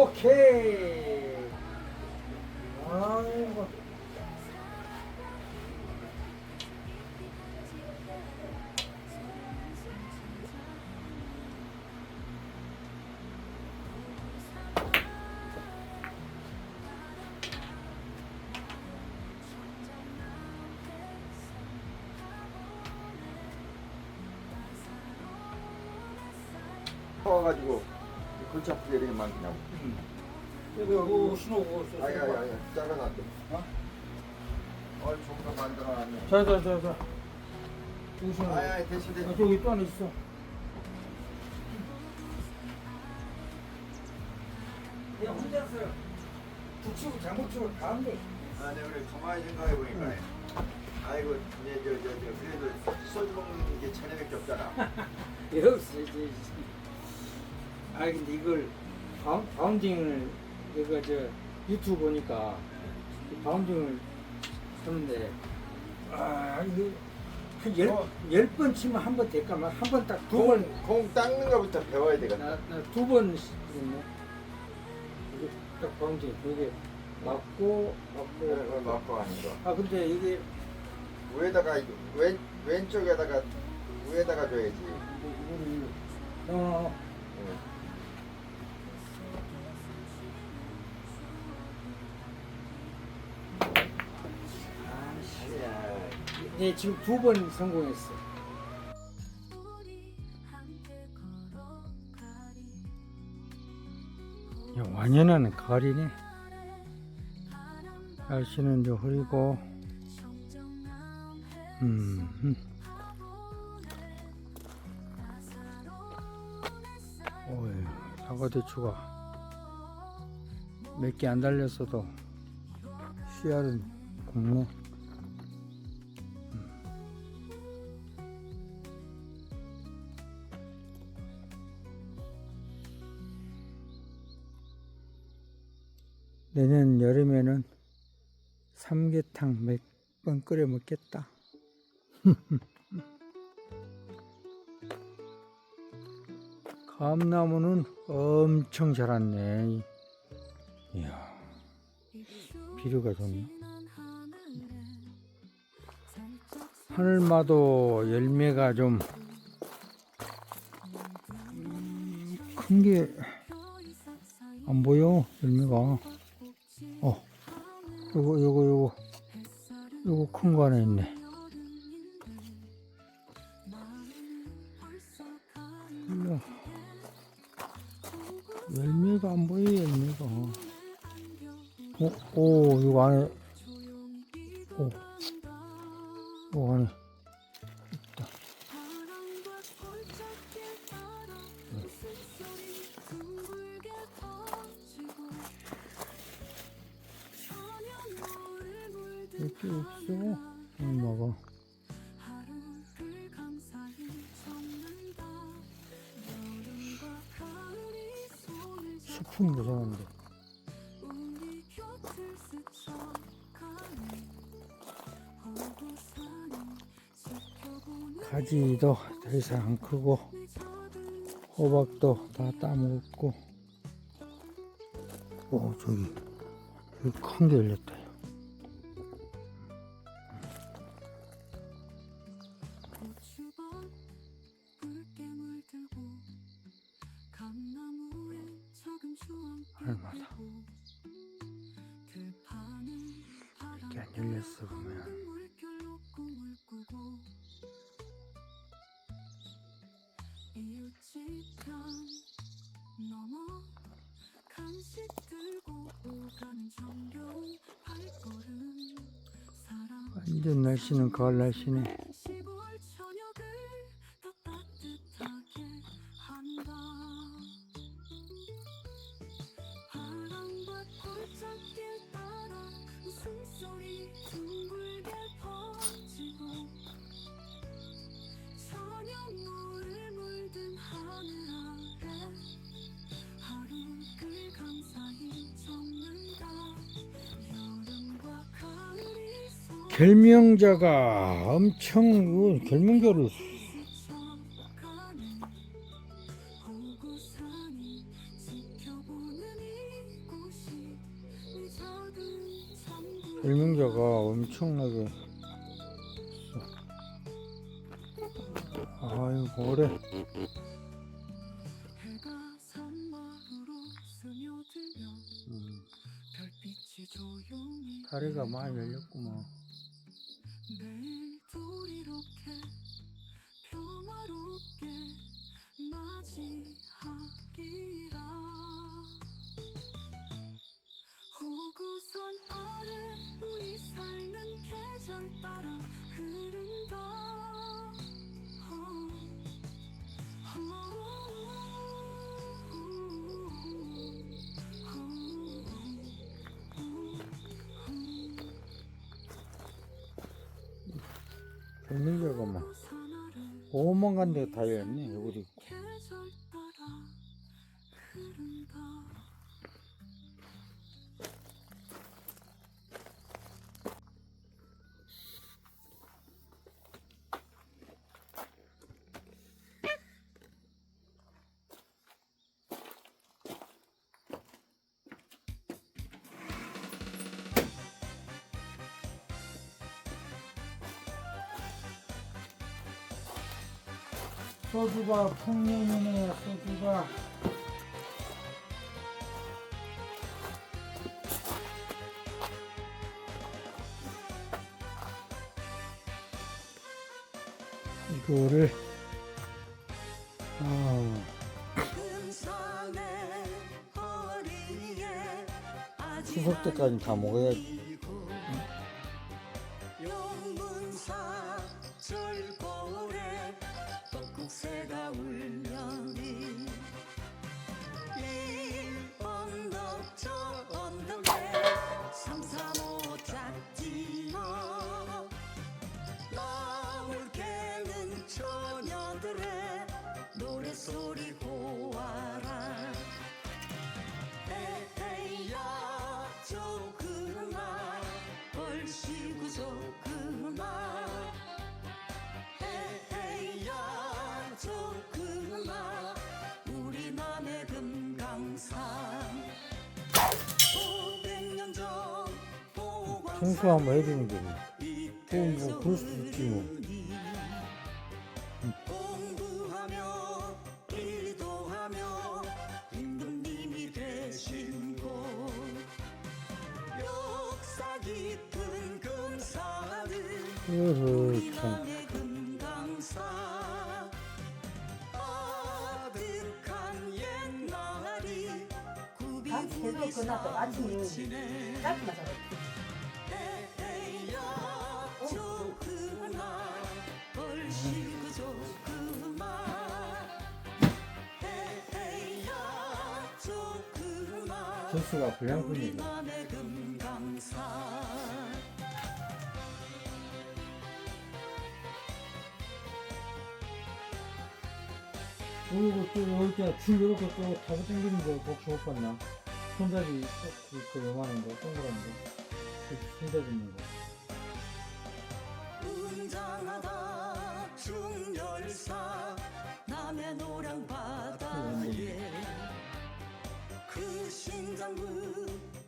오케이. 아이고. 퍼가지고 골치 아프게 이렇게 많냐고. 이거 신호고. 아야야야 잘라놨대. 어? 어 좋은 거 만들어놨네. 자자자자. 이거 신호. 아야 대신 아, 대신. 저기 또 하나 있어. 그냥 혼자서 북치고 장구치고 다 한대. 아, 내가 그래 가만히 생각해 보니까. 아이고 이제 저저 저, 그래도 소주 먹는 게 차례밖에 없잖아. 역시 이제. 아 근데 이걸 바운, 바운딩을 내가 저 유튜브 보니까 이 바운딩을 하는데 아 이거 어. 한열열 치면 한 번 될까 한번 딱 두번공 닦는 거부터 배워야 되겠다. 나 두번 했네. 이게 딱 바운딩 이게 맞고 맞고 이걸 맞고 하는 거. 아 근데 이게 위에다가 이거 왼 왼쪽에다가 위에다가 줘야지. 이거를 어 응. 네, 지금 두 번 성공했어. 야, 완연한 가을이네. 날씨는 이제 흐리고, 음, 음. 어이, 사과대추가 몇 개 안 달렸어도 씨알은 굵네. 내년 여름에는 삼계탕 몇 번 끓여 먹겠다. 감나무는 엄청 자랐네. 이야, 비료가 좋네. 하늘마도 열매가 좀 큰 게 안 보여 열매가. 어, 요거 요거 요거 요거 큰 거 하나 있네. 열매가 안 보여 열매가. 어, 오, 이거 안에, 오, 오 안에 없어. 엄마가. 수풍 모자란데. 가지도 더 이상 안 크고 호박도 다 따먹었고 오 저기 여기 큰게 열렸다 얼마다 이렇게 안 열렸어 보면. 완전 날씨는 가을 날씨네 결명자가 엄청 그 결명자를 결명자가 엄청나게 아유 뭐래. 음. 다리가 많이 열렸구만 호구선 아래 오만 간데 다 열렸네 우리 소주가 풍년이네 소주가. 이거를 아 추석 때까지 다 먹어야지 청소 한번 해주는 게 뭐. 뭐, 그럴 수도 있지, 뭐. 으흐 참 남의 금강산 그리고 또 이렇게 줄 이렇게 또 잡아 당기는 거 혹시 못 봤나? 손잡이 그, 그 요만한 거 동그란 거 손잡이 있는 거. 웅장하다 중열사 남의 노랑 바다에 그 신장부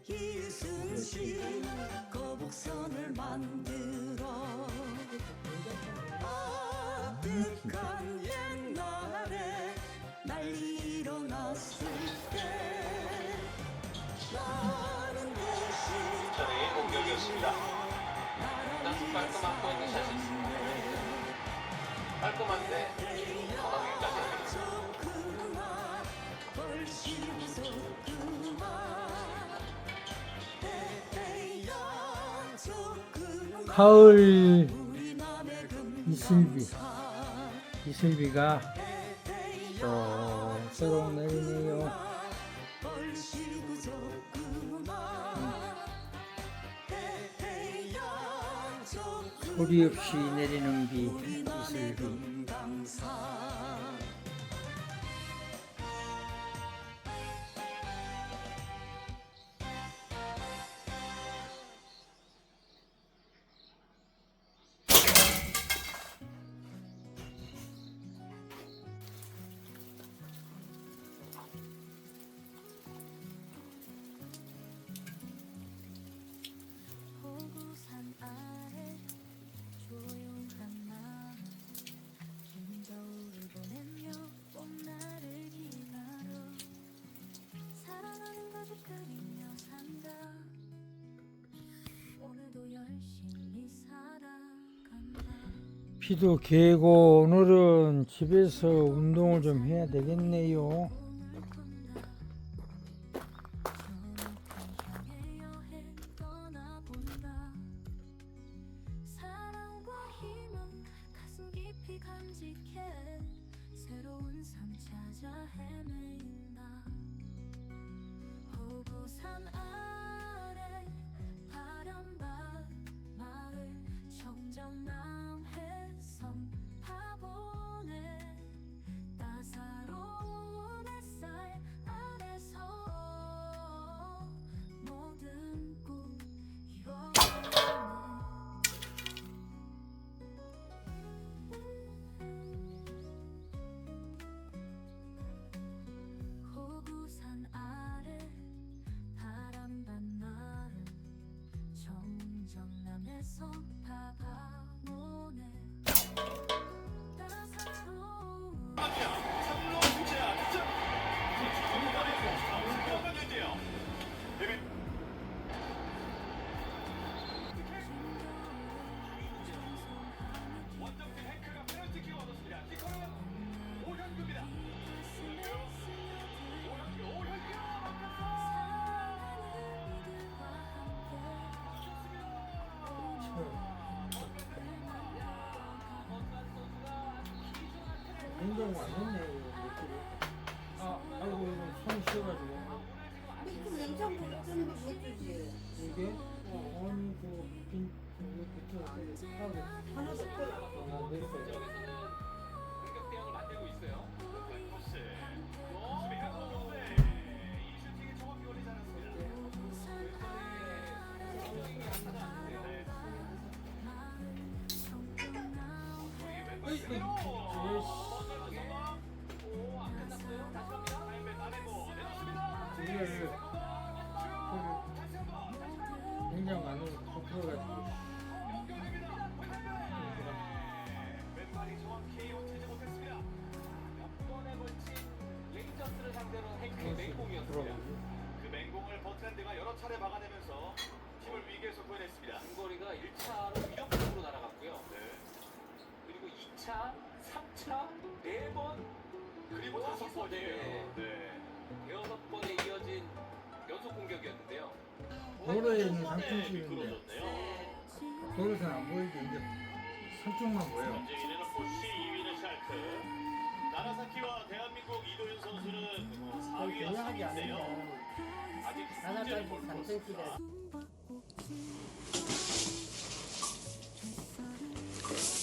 이순신 거북선을 만들어 아득한 옛날에 난리 일어났을 때 나는 듯이 전의 공격이었습니다. 나란히 깔끔한 포인트 샷이 있습니다. 깔끔한데 정확하게까지 가을 이슬비 이슬비가 새록 내리네요. 소리 없이 내리는 비 이슬비 비도 개고 오늘은 집에서 운동을 좀 해야 되겠네요. 찾아 헤매인다 호구산 아 청정 운동 안 했네 이거 아 아이고 이거 손이 쉬어가지고 그럼 냉장고 뜨는 거 보여주지. 이게 아니 그빈 이거 하고 하나도 없더라. 아 내렸어요. 공격 대응을 만들고 있어요. 이 슈팅이 정확히 않았습니다. 이걸 중거리가 1차로 위협적으로 날아갔고요. 네. 그리고 2차, 3차, 4번, 그리고 다섯 번이에요. 네. 네. 대여섯 번에 이어진 연속 공격이었는데요. 도로에 있는 상층집인데 미끄러졌네요. 도로에서 안 보이게 이제 삼쪽만 보여 현재 1위는 포시, 2위는 샬크. 나라사키와 대한민국 이도윤 선수는 4위와 3위인데요. 아직 승제를 못 거뒀습니다. 숨바 Thank you.